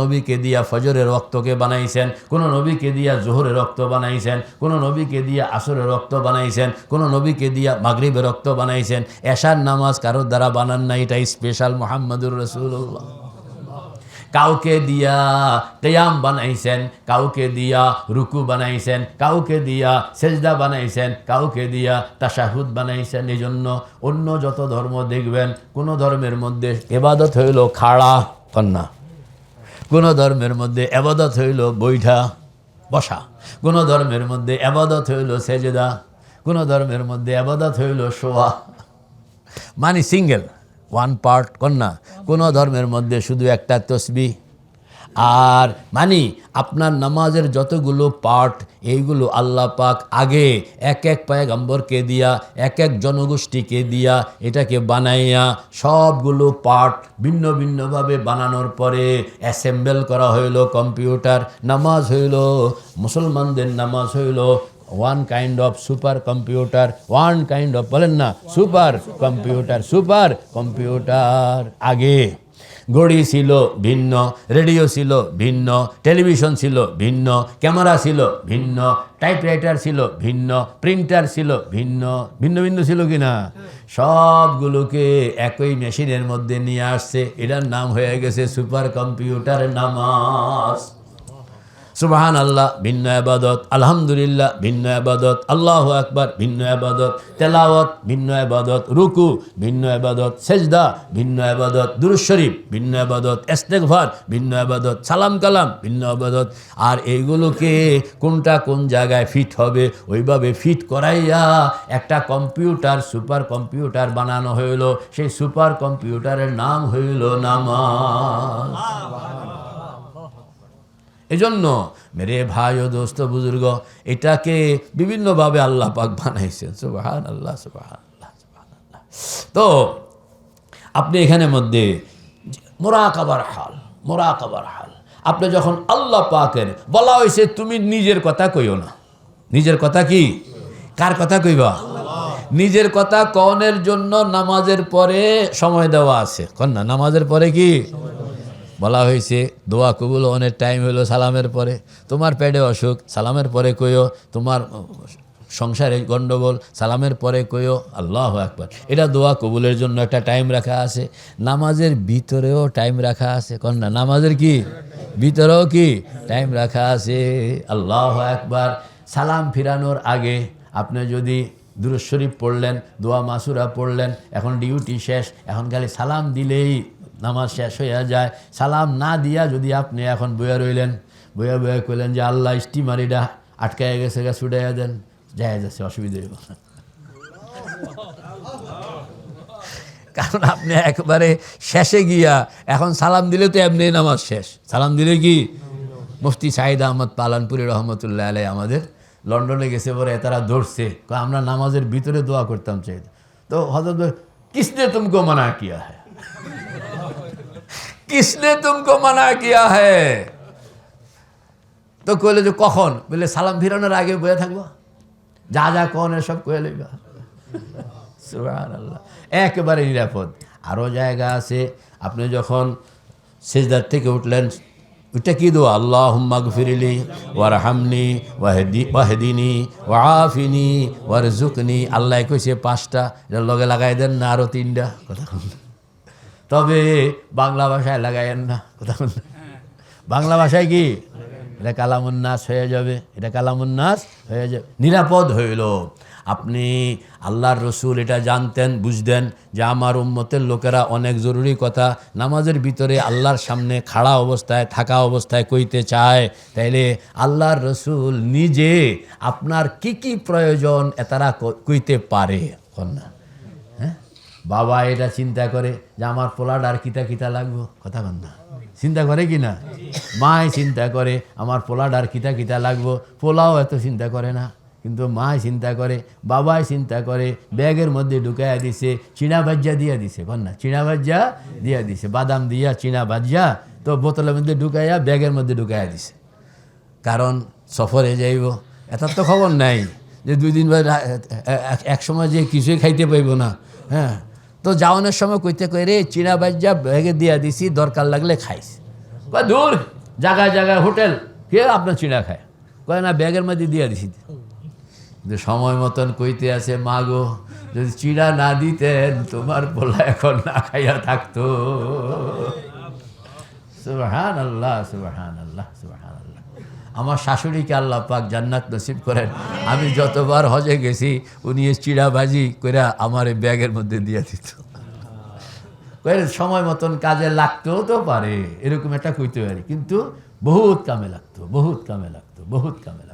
নবীকে দিয়া ফজরের রক্তকে বানাইছেন, কোন নবীকে দিয়া জোহরের রক্ত বানাইছেন, কোন নবীকে দিয়া আসরের রক্ত বানাইছেন, কোন নবীকে দিয়া মাগরিবের রক্ত বানাইছেন। এশার নামাজ কারোর দ্বারা বানান না এটা স্পেশাল মোহাম্মদুর রসুল্লাহ কাউকে দিয়া কেয়াম বানাইছেন, কাউকে দিয়া রুকু বানাইছেন, কাউকে দিয়া সেজদা বানাইছেন, কাউকে দিয়া তাশাহুদ বানাইছেন এই জন্য অন্য যত ধর্ম দেখবেন, কোন ধর্মের মধ্যে এবাদত হইল খাড়া, কন্যা। কোন ধর্মের মধ্যে আবাদত হইল বৈঠা, বসা। কোন ধর্মের মধ্যে আবাদত হইল সেজেদা। কোন ধর্মের মধ্যে আবাদত হইল শোয়া। মানে সিঙ্গেল, ওয়ান পার্ট কন্যা। কোনো ধর্মের মধ্যে শুধু একটা তসবি। আর মানি আপনার নামাজের যতগুলো পার্ট এইগুলো আল্লাহ পাক আগে এক এক পায়গাম্বরকে দিয়া, এক এক জনগোষ্ঠীকে দিয়া এটাকে বানাইয়া সবগুলো পার্ট ভিন্ন ভিন্নভাবে বানানোর পরে অ্যাসেম্বল করা হইল কম্পিউটার নামাজ হইল, মুসলমানদের নামাজ হইল one kind of super computer one kind of বলেন না সুপার কম্পিউটার সুপার কম্পিউটার আগে। ঘড়ি ছিল ভিন্ন, রেডিও ছিল ভিন্ন, টেলিভিশন ছিল ভিন্ন, ক্যামেরা ছিল ভিন্ন, টাইপরাইটার ছিল ভিন্ন, প্রিন্টার ছিল ভিন্ন ভিন্ন ভিন্ন ছিল কি না সবগুলোকে একই মেশিনের মধ্যে নিয়ে আসছে। এটার নাম হয়ে গেছে সুপার কম্পিউটার নামাজ। সুবাহান আল্লাহ ভিন্ন আবাদত, আলহামদুলিল্লাহ, ভিন্ন আবাদত, আল্লাহ আকবার, ভিন্ন আবাদত, তেলাওয়াত, ভিন্ন আবাদত, রুকু, ভিন্ন আবাদত, সেজদা, ভিন্ন আবাদত দুরুজ শরীফ, ভিন্ন আবাদত এস্তেকভার ভিন্ন আবাদত, সালাম কালাম, ভিন্ন আবাদত। আর এইগুলোকে কোনটা কোন জায়গায় ফিট হবে, ওইভাবে ফিট করাইয়া একটা কম্পিউটার, সুপার কম্পিউটার বানানো হইল। সেই সুপার কম্পিউটারের নাম হইল নামাজ। এজন্য, মেরে ভাই ও দোস্ত বুজুর্গ, এটাকে বিভিন্নভাবে আল্লাহ পাক বানাইছেন। সুবাহান আল্লাহ সুবাহান আল্লাহ সুবহান আল্লাহ। তো, আপনি এখানে মধ্যে মোরাকাবার হাল মোরাকাবার হাল। আপনি যখন আল্লাহ পাকের, বলা হয়েছে তুমি নিজের কথা কইও না। নিজের কথা কি? কার কথা কইবা? নিজের কথা কনের জন্য নামাজের পরে সময় দেওয়া আছে। কন না, নামাজের পরে কি? বলা হয়েছে, দোয়া কবুল অনেক টাইম হলো সালামের পরে। তোমার পেটে অসুখ, সালামের পরে কইও, তোমার সংসারে গণ্ডগোল সালামের পরে কইও, আল্লাহ একবার এটা দোয়া কবুলের জন্য একটা টাইম রাখা আছে। নামাজের ভিতরেও টাইম রাখা আছে। কন না, নামাজের কি? ভিতরেও কি? টাইম রাখা আছে। আল্লাহ একবার সালাম ফিরানোর আগে আপনি যদি দুরুদ শরীফ পড়লেন, দোয়া মাসুরা পড়লেন, এখন ডিউটি শেষ, এখন খালি সালাম দিলেই নামাজ শেষ হইয়া যায়, সালাম না দিয়া যদি আপনি এখন বইয়া রইলেন, বইয়া বইয়া কইলেন যে, আল্লাহ স্টিমারিটা আটকায় গেছে গা, ছুটাইয়া দেন। যায় যাচ্ছে অসুবিধা হইব না। কারণ আপনি একবারে শেষে গিয়া, এখন সালাম দিলে তো এমনি নামাজ শেষ। সালাম দিলে কি? মুফতি সাহিদ আহমদ পালানপুরি রহমতুল্লাহ আলাই আমাদের লন্ডনে গেছে পরে তারা ধরছে। আমরা নামাজের ভিতরে দোয়া করতাম চাই তো হজরত কিসনে তুমকো মানা কিয়া হ্যাঁ কিসনে তুমকো মানা কিয়া হ্যাঁ তো কইলে যে কখন? বলে সালাম ফিরানোর আগে বয়ে থাকব। যা যা কন সব কয়ে লইবা। একেবারে নিরাপদ। আরও জায়গা আছে। আপনি যখন সেজদার থেকে উঠলেন, ওইটা কি দো আল্লাহ হুম্মাগ ফিরিলি ওয়ার হামনি ওয়াহেদি ওয়াহেদিনী ওয়াফিনি ওয়ার জুকনি আল্লাহ কইছে পাঁচটা। লগে লাগাই দেন না আরও তিনটা। কথা তবে বাংলা ভাষায় লাগাইয়েন না। কথা বল বাংলা ভাষায় কি? এটা কালাম কালামুন্নাস হয়ে যাবে। এটা কালামুন্নাস হয়ে যাবে। নিরাপদ হইল। আপনি আল্লাহর রসুল এটা জানতেন, বুঝতেন যে আমার উম্মতের লোকেরা অনেক জরুরি কথা। নামাজের ভিতরে আল্লাহর সামনে খাড়া অবস্থায়, থাকা অবস্থায় কইতে চায়। তাইলে আল্লাহর রসুল নিজে আপনার কি কি প্রয়োজন এ তারা কইতে পারে। হ্যাঁ বাবা এটা চিন্তা করে যে আমার পোলাড আর কিতা কিতা লাগবো? কথা কন না। চিন্তা করে কি না? মায় চিন্তা করে আমার পোলাড আর কিতা কিতা লাগবো? পোলাও এত চিন্তা করে না। কিন্তু মায় চিন্তা করে, বাবাই চিন্তা করে, ব্যাগের মধ্যে ঢুকাইয়া দিছে, চিনা ভাজ্যা দিয়া দিছে। কন না, চিনা ভাজ্যা দিয়া দিছে, বাদাম দিয়া চিনা ভাজ্যা, তো বোতলের মধ্যে ঢুকাইয়া ব্যাগের মধ্যে ঢুকাইয়া দিছে। কারণ সফরে যাইব এটার তো খবর নাই যে দুই দিন এক সময় যে কিছুই খাইতে পাইব না হ্যাঁ? তো যাওয়ানোর সময় কইতে কই, রে, চিনা বাজ্যা ব্যাগে দিয়া দিছি, দরকার লাগলে খাইস। কয়, দূর জায়গায় জায়গায় হোটেল, কে আপনার চিড়া খায়? কয়, না, ব্যাগের মধ্যে দিয়া দিছি। কিন্তু সময় মতন কইতে আছে, মা গো, যদি চিড়া না দিতেন, তোমার পোলা এখন না খাইয়া থাকতো। সুবহান আল্লাহ সুবহান আল্লাহ সুবহান আল্লাহ আমার শাশুড়িকে আল্লাহ পাক জান্নাত নসিব করেন। আমি যতবার হজে গেছি, উনি চিড়াবাজি করে আমার এই ব্যাগের মধ্যে দিয়ে দিত। সময় মতন কাজে লাগতেও তো পারে, এরকম একটা কইতে পারি। কিন্তু বহুত কামে লাগতো, বহুত কামে লাগতো, বহুত কামে লাগতো।